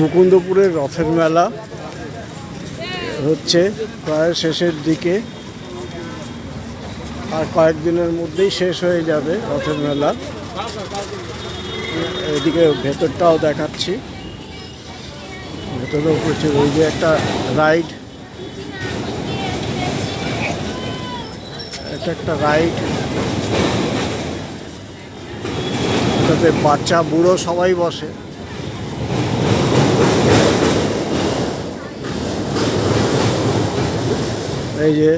মুকুন্দপুরের রথের মেলা হচ্ছে প্রায় শেষের দিকে। আর কয়েকদিনের মধ্যেই শেষ হয়ে যাবে রথের মেলা। এদিকে ভেতরটাও দেখাচ্ছি। ভেতরেও প্রচুর ওই যে একটা রাইড। এটা একটা রাইড। বাচ্চা, বুড়ো সবাই বসে। এই যে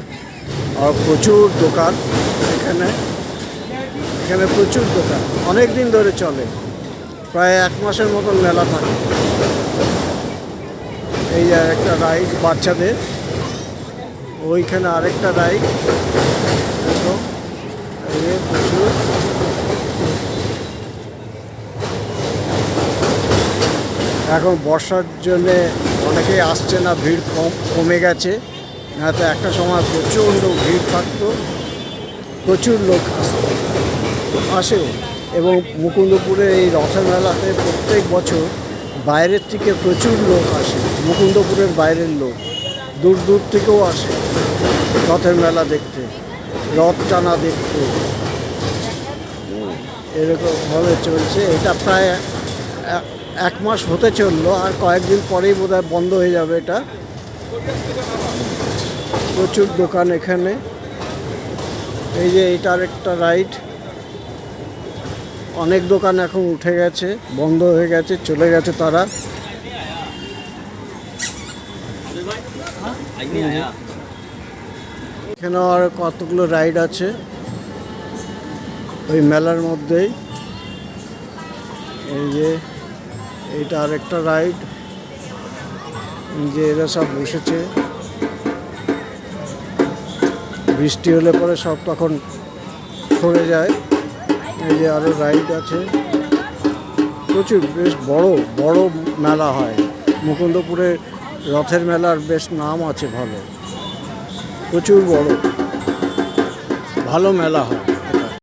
আর প্রচুর দোকান এখানে। এখানে প্রচুর দোকান। অনেক দিন ধরে চলে। প্রায় এক মাসের মতন মেলা থাকে। এই যে একটা রাইড বাচ্চাদের। ওইখানে আরেকটা রাইড। প্রচুর। এখন বর্ষার জন্যে অনেকেই আসছে না, ভিড় কম, কমে গেছে। তো একটা সময় প্রচণ্ড ভিড় থাকতো, প্রচুর লোক আসতো আসেও এবং মুকুন্দপুরে এই রথের মেলাতে প্রত্যেক বছর বাইরের থেকে প্রচুর লোক আসে, মুকুন্দপুরের বাইরের লোক, দূর দূর থেকেও আসে রথের মেলা দেখতে, রথ টানা দেখতে। এরকমভাবে চলছে, এটা প্রায় এক মাস হতে চলল, আর কয়েকদিন পরেই বোধহয় বন্ধ হয়ে যাবে এটা। প্রচুর দোকান এখানে। এই যে এটার একটা রাইড। অনেক দোকান এখন উঠে গেছে, বন্ধ হয়ে গেছে, চলে গেছে তারা। এখানে আর কতগুলো রাইড আছে। ওই মেলার মধ্যেই। এই যে এইটা আরেকটা রাইড। যে এরা সব বসেছে। বৃষ্টি হলে পরে সব তখন সরে যায়। এই যে আরও রাইড আছে। প্রচুর, বেশ বড় বড় মেলা হয়। মুকুন্দপুরে রথের মেলার বেশ নাম আছে ভালো। প্রচুর বড়। ভালো মেলা হয়।